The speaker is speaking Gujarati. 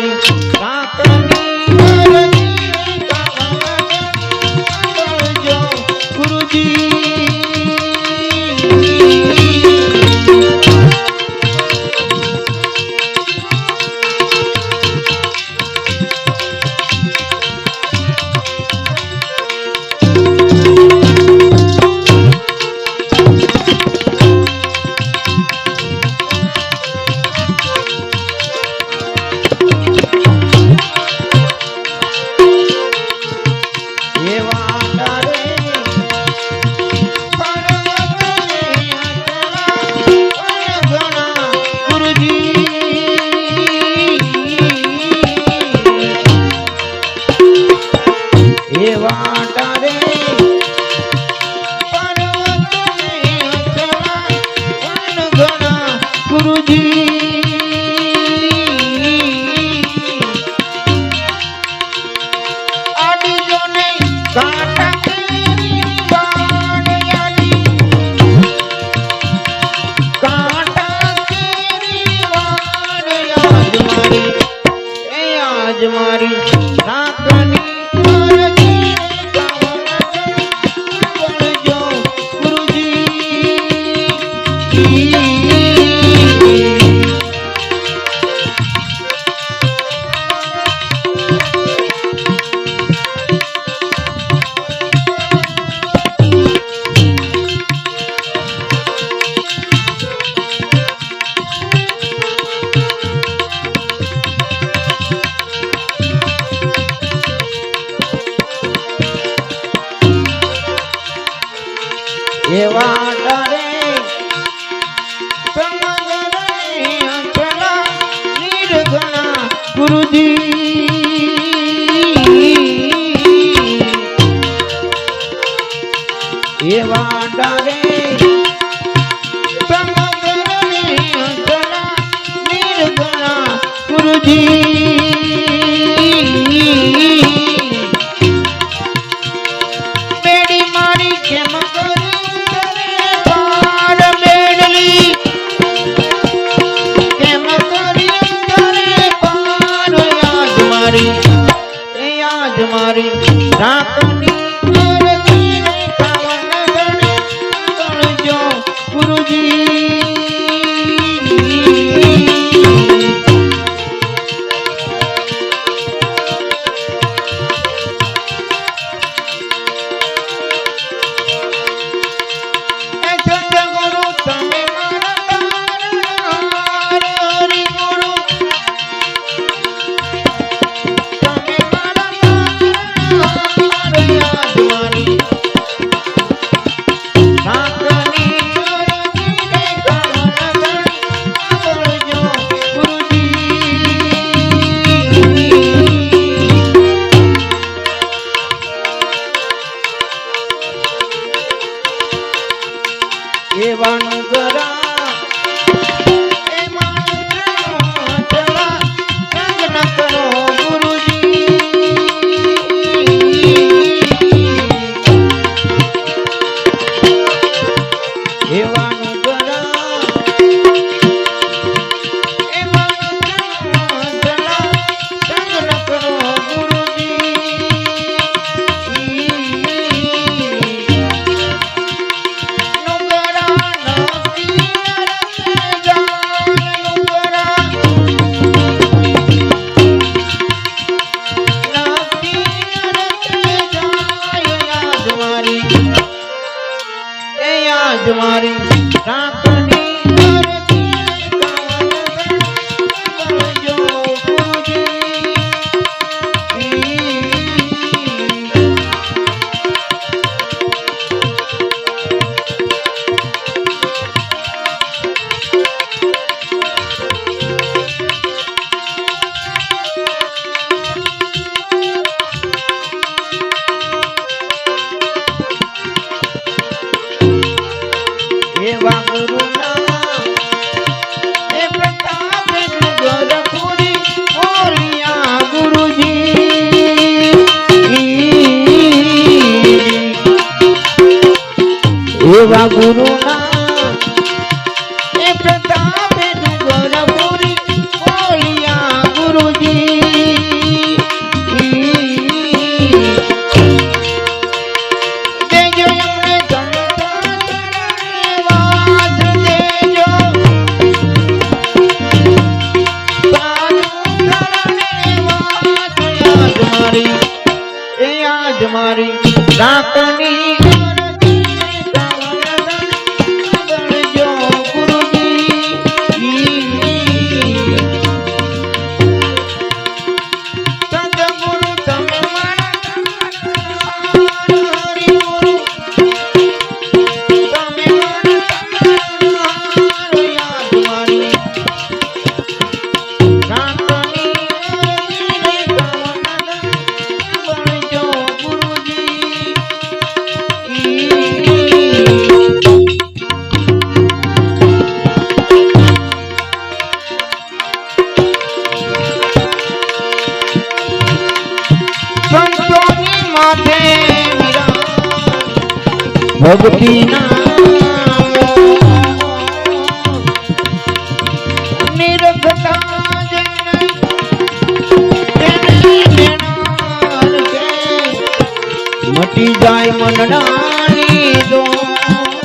આજ મારી આજ મારી નાકની ગુરુજી. એવા ડરે ગુરુજી એવા ગુરુજી દેવાનું કરા তোমারি ભક્તિ. મટી જાય મનડાની દોડ